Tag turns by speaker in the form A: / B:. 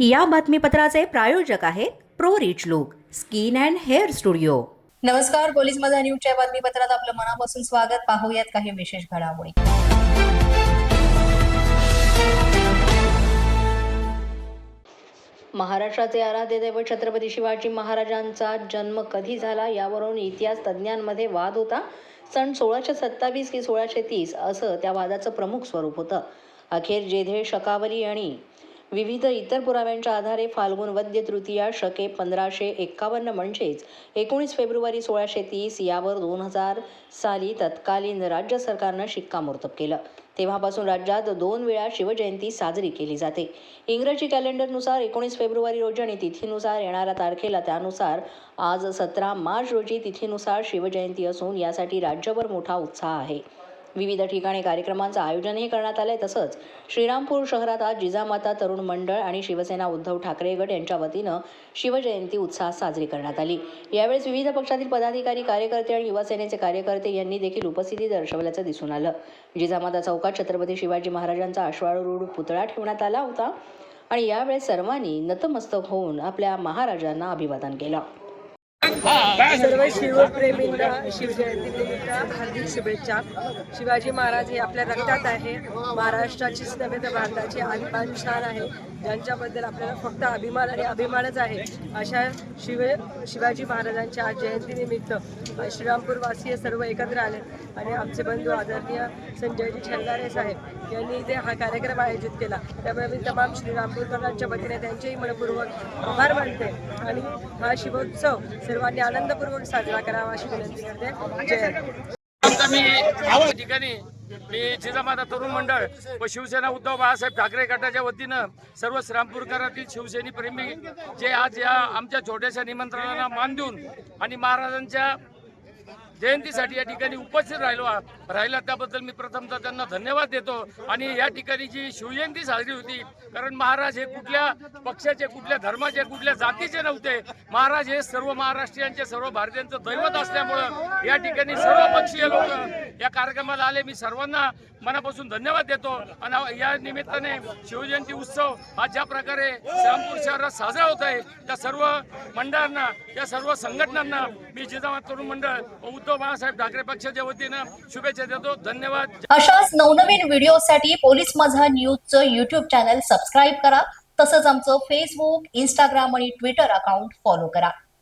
A: या बातमीपत्राचे प्रायोजक आहेत pro rich look skin and hair studio.
B: नमस्कार पोलीस माझा न्यूजच्या बातमीपत्रात आपलं मनापासून स्वागत. पाहूयात काही विशेष घडामोडी.
C: महाराष्ट्राचे आराध्य दैवत छत्रपती शिवाजी महाराजांचा जन्म कधी झाला यावरून इतिहास तज्ज्ञांमध्ये वाद होता. सन सोळाशे सत्तावीस की सोळाशे तीस असं त्या वादाचं प्रमुख स्वरूप होतं. अखेर जेधे शकावली आणि विविध इतर पुराव्यांच्या आधारे फाल्गुन वद्य तृतीया शके पंधराशे एक्कावन्न म्हणजेच एकोणीस फेब्रुवारी सोळाशे तीस यावर दोन हजार साली तत्कालीन राज्य सरकारनं शिक्कामोर्तब केलं. तेव्हापासून राज्यात दोन वेळा शिवजयंती साजरी केली जाते. इंग्रजी कॅलेंडरनुसार एकोणीस फेब्रुवारी रोजी आणि तिथीनुसार येणाऱ्या तारखेला त्यानुसार आज सतरा मार्च रोजी तिथीनुसार शिवजयंती असून यासाठी राज्यभर मोठा उत्साह आहे. विविध ठिकाणी कार्यक्रमांचं आयोजनही करण्यात आलंय. तसंच श्रीरामपूर शहरात आज जिजामाता तरुण मंडळ आणि शिवसेना उद्धव ठाकरे गट यांच्या वतीनं शिवजयंती उत्साहात साजरी करण्यात आली. यावेळेस विविध पक्षातील पदाधिकारी कार्यकर्ते आणि युवासेनेचे कार्यकर्ते यांनी देखील उपस्थिती दर्शवल्याचं दिसून आलं. जिजामाता चौकात छत्रपती शिवाजी महाराजांचा अश्वारूढ पुतळा ठेवण्यात आला होता आणि यावेळेस सर्वांनी नतमस्तक होऊन आपल्या महाराजांना अभिवादन केलं.
D: सर्व शिवप्रेमींना शिवजयंतीनिमित्त हार्दिक शुभेच्छा. शिवाजी महाराज हे आपल्या रक्तात आहे. महाराष्ट्राचीच नव्हे तर भारताची अभिमान शान आहे. ज्यांच्याबद्दल आपल्याला फक्त अभिमान आणि अभिमानच आहे अशा शिव शिवाजी महाराजांच्या आज जयंतीनिमित्त श्रीरामपूरवासीय सर्व एकत्र आले. आणि आमचे बंधू आदरणीय संजयजी छंदारे साहेब यांनी इथे हा कार्यक्रम आयोजित केला. त्यामुळे मी तमाम श्रीरामपूरकरांच्या वतीने त्यांचेही मनपूर्वक आभार मानते. आणि हा शिवोत्सव सर्वांनी आनंदपूर्वक साजरा करावा अशी विनंती करते. जय
E: मी ठिकाणी मी जिजामाता तरुण मंडळ व शिवसेना उद्धव बाळासाहेब ठाकरे गटाच्या वतीनं सर्व श्रामपूरकरातील शिवसेनी प्रेमी जे आज या आमच्या छोट्याशा निमंत्रणाला मान देऊन आणि महाराजांच्या जयंतीसाठी या ठिकाणी उपस्थित राहिलो राहिला त्याबद्दल मी प्रथमतः त्यांना धन्यवाद देतो. आणि या ठिकाणी जी शिवजयंती साजरी होती कारण महाराज हे कुठल्या पक्षाचे कुठल्या धर्माचे कुठल्या जातीचे नव्हते. महाराज हे सर्व महाराष्ट्रीयांचे सर्व भारतीयांचं दैवत असल्यामुळं या ठिकाणी सर्व पक्षीय लोक या कार्यक्रमाला आले. मी सर्वांना मनापासून धन्यवाद देतो. आणि या निमित्ताने शिवजयंती उत्सव हा ज्या प्रकारे श्रीरामपूर शहरात साजरा होत आहे त्या सर्व मंडळांना या सर्व संघटनांना मी जिजामात तरुण मंडळ उद्धव बाळासाहेब ठाकरे पक्षाच्या वतीनं शुभेच्छा देतो. धन्यवाद.
B: अशाच नवनवीन व्हिडिओसाठी पोलीस माझा न्यूजचं युट्यूब चॅनल सबस्क्राईब करा. तसंच आमचं फेसबुक इंस्टाग्राम आणि ट्विटर अकाउंट फॉलो करा.